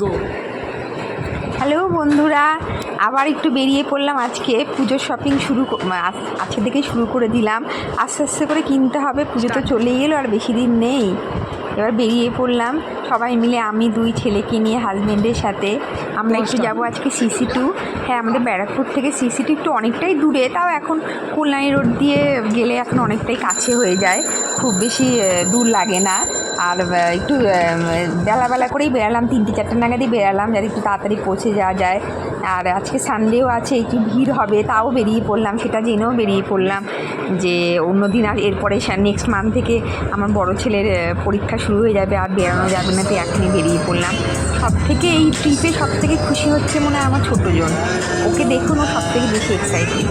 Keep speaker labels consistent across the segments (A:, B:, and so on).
A: গো
B: hello বন্ধুরা। আবার একটু বেরিয়ে পড়লাম আজকে। পুজোর শপিং শুরু ক- মা- আজ- আজকে থেকেই শুরু করে দিলাম। আস্তে আস্তে করে কিনতে হবে। পুজো তো চলেই গেলো আর বেশি দিন নেই। এবার বেরিয়ে পড়লাম। সবাই মিলে আমি দুই ছেলেকে নিয়ে হাজবেন্ডের সাথে। আমরা একটু যাব আজকে সিসি টু হ্যাঁ আমাদের ব্যারাকপুর থেকে সিসি টু একটু অনেকটাই দূরে। তাও এখন কল্যাণী রোড দিয়ে গেলে এখন অনেকটাই কাছে হয়ে যায়। খুব বেশি দূর লাগে না। আর একটু বেলাবেলা করেই বেরালাম তিনটে চারটে নাগাদই বেরালাম যাতে একটু তাড়াতাড়ি পৌঁছে যাওয়া যায়। আর আজকে সানডেও আছে, একটু ভিড় হবে, তাও বেরিয়ে পড়লাম, সেটা জেনেও বেরিয়ে পড়লাম যে অন্য দিন আর এরপরে নেক্সট মান্থ থেকে আমার বড় ছেলের পরীক্ষা শুরু হয়ে যাবে আর বেরানো যাবে না তো এখনই বেরিয়ে পড়লাম। সব থেকে এই ট্রিপে সব থেকে খুশি হচ্ছে মনে হয় আমার ছোটো জন ওকে দেখুন, ও সব থেকে বেশি এক্সাইটেড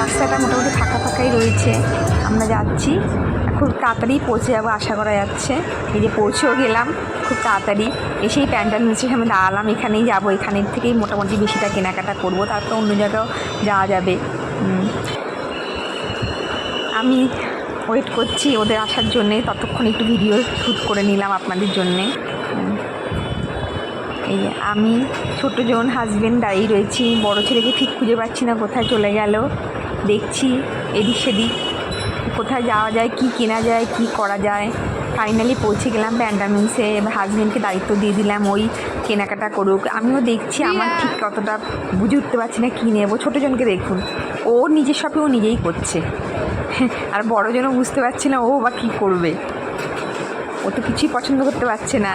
B: রাস্তাটা মোটামুটি ফাঁকা ফাঁকাই রয়েছে। আমরা যাচ্ছি। খুব তাড়াতাড়ি পৌঁছে যাব আশা করা যাচ্ছে। এই যে পৌঁছেও গেলাম, খুব তাড়াতাড়ি। এসেই প্যান্টাল নিচে আমি দাঁড়ালাম এখানেই যাব। এখানের থেকেই মোটামুটি বেশিটা কেনাকাটা করব তারপর অন্য জায়গাও যাওয়া যাবে। আমি ওয়েট করছি ওদের আসার জন্যে, ততক্ষণ একটু ভিডিও শ্যুট করে নিলাম আপনাদের জন্যে। এই আমি ছোটো জন হাজবেন্ড দাঁড়িয়ে রয়েছি, বড় ছেলেকে ঠিক খুঁজে পাচ্ছি না, কোথায় চলে গেল? দেখছি এদিক সেদিক। কোথায় যাওয়া যায় কি কেনা যায় কি করা যায়। ফাইনালি পৌঁছে গেলাম প্যান্ডামিন্সে এবার হাজবেন্ডকে দায়িত্ব দিয়ে দিলাম ওই কেনাকাটা করুক। আমিও দেখছি আমার ঠিক কতটা বুঝে উঠতে পারছি না কী নেব। ছোটো জনকে দেখুন ও নিজের শপে ও নিজেই করছে। আর বড়জনও বুঝতে পারছে না ও বা কী করবে। ও তো কিছুই পছন্দ করতে পারছে না।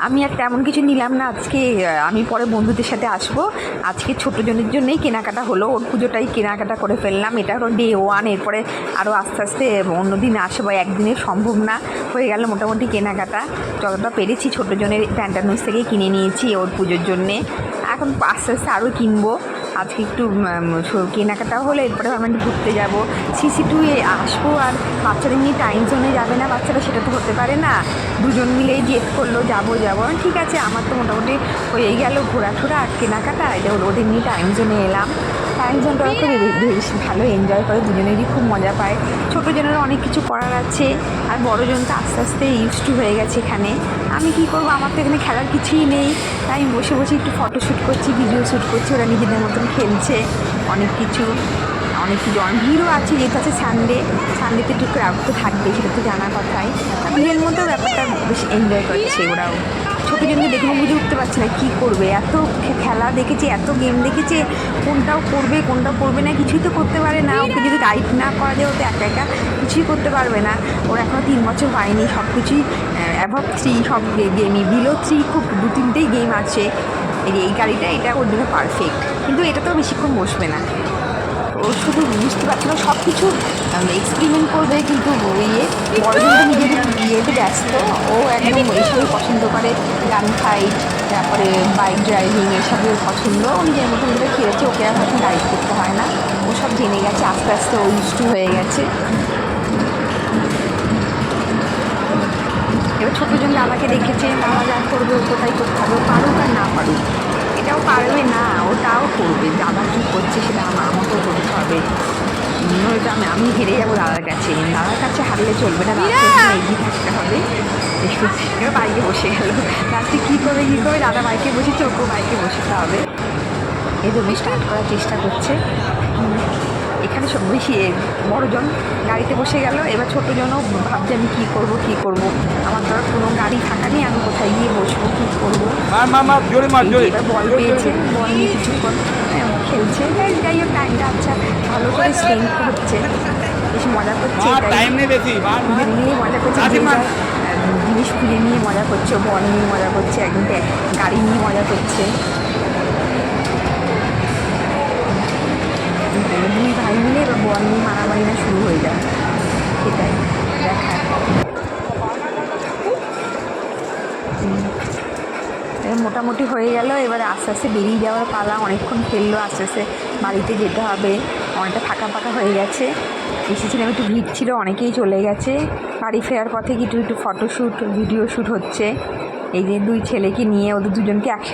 B: আমি আর তেমন কিছু নিলাম না আজকে আমি পরে বন্ধুদের সাথে আসব। আজকে ছোটোজনের জন্যই কেনাকাটা হলো, ওর পুজোটাই কেনাকাটা করে ফেললাম। এটা হলো ডে ওয়ান এরপরে আরও আস্তে আস্তে অন্যদিন আসে বা একদিনে সম্ভব না। হয়ে গেল মোটামুটি কেনাকাটা। যতটা পেরেছি ছোটোজনের প্যান্টানুস থেকে কিনে নিয়েছি ওর পুজোর জন্যে। এখন আস্তে আস্তে আরও কিনবো। আজকে একটু কেনাকাটা হলে এরপরে একটু ঘুরতে যাব। সিসি টু এ আসব আর বাচ্চাদের নিয়ে টাইম জোনে যাবে না বাচ্চারা, সেটা তো হতে পারে না। দুজন মিলেই জেদ করল, যাব যাব। ঠিক আছে, আমার তো মোটামুটি হয়ে গেল ঘোরাঠোরা আর কেনাকাটা। ওদের নিয়ে টাইম জোনে এলাম। টাইম জোনটা খুব বেশ ভালো এনজয় করে, দুজনেরই খুব মজা পায়। ছোটো জনেরও অনেক কিছু করার আছে, আর বড়জন তো আস্তে আস্তে ইউজ টু হয়ে গেছে এখানে। আমি কি করব? আমার তো এখানে খেলার কিছুই নেই। তাই বসে বসে একটু ফটো শ্যুট করছি ভিডিও শ্যুট করছি, ওরা নিজেদের মতন খেলছে, অনেক কিছু অনেক কিছু। ভিড়ও আছে যেহেতু আছে সানডে সানডেতে একটু ক্রাউড তো থাকবে সেটা তো জানা কথাই। ভিড়ের মধ্যেও ব্যাপারটা বেশ এনজয় করছে, ওরাও। ছোটো জনকে দেখে বুঝে উঠতে পারছি না কী করবে। এত খেলা দেখেছে, এত গেম দেখেছে, কোনটাও করবে কোনটাও করবে না, কিছুই তো করতে পারে না। ওকে যদি গাইড না করা যায় ও তো একা একা কিছুই করতে পারবে না। ওর এখনও তিন বছর হয়নি সব কিছুই অ্যাভব থ্রি সব গেমই বিলো থ্রি খুব দু তিনটেই গেম আছে। এই গাড়িটা, এটা ওর জন্য পারফেক্ট কিন্তু এটা তো বেশিক্ষণ বসবে না। ও শুধু বুঝতে পারছে না সব কিছু এক্সপেরিমেন্ট করবে কিন্তু ইয়ে বড়জন তো নিজের ইয়েতে ব্যস্ত। ও একদম এইসবই পছন্দ করে। গান ফাইট তারপরে বাইক ড্রাইভিং এসবই ওর পছন্দ। ও নিজের মতো করে খেলেছে ওকে আর এখন গাইড করতে হয় না। ও সব জেনে গেছে আস্তে আস্তে ও ইউজ টু হয়ে গেছে। এবার ছোটো জন দাদাকে দেখেছে দাদা যা করবে ও কোথায় করতে হবে। পারুক আর না পারুক এটাও পারবে না ওটাও করবে। দাদা কী করছে সেটা আমার নয়তো আমি হেরে যাব দাদার কাছে। দাদার কাছে হারলে চলবে না এগিয়ে থাকতে হবে। এবার বাইকে বসে গেল। লাস্টে কী করবে কী করবে দাদা বাইকে বসেছে ওকেও বাইকে বসতে হবে। এই জন্য স্টার্ট করার চেষ্টা করছে। এখানে সব বেশি বড়জন গাড়িতে বসে গেল। এবার ছোটোজনও ভাবছে আমি কী করব কী করব? আমার তো কোনো গাড়ি ফাঁকা নেই আমি কোথায় গিয়ে বসবো কী করব? এবার বল পেয়েছে। বল নিয়ে কিছুক্ষণ হ্যাঁ, খেলছে। যাই হোক টাইমটা আচ্ছা ভালো করে স্পেন্ড হচ্ছে বেশ মজা করছে
A: মার
B: মজা করছে জিনিস খুঁজে নিয়ে মজা করছে বল নিয়ে মজা করছে একদম ট্যা- গাড়ি নিয়ে মজা করছে। দুই ভাই মিলে এবার বল নিয়ে মারামারি না শুরু হয়ে যায় সেটাই এবার মোটামুটি হয়ে গেল। এবার আস্তে আস্তে বেরিয়ে যাওয়ার পালা অনেকক্ষণ খেললো, আস্তে আস্তে বাড়িতে যেতে হবে। অনেকটা ফাঁকা ফাঁকা হয়ে গেছে। এসেছিলাম, একটু ভিড় ছিল, অনেকেই চলে গেছে। বাড়ি ফেরার পথে কিছু একটু ফটোশ্যুট ভিডিও শ্যুট হচ্ছে। এই যে দুই ছেলেকে নিয়ে, ওদের দুজনকে একসাথে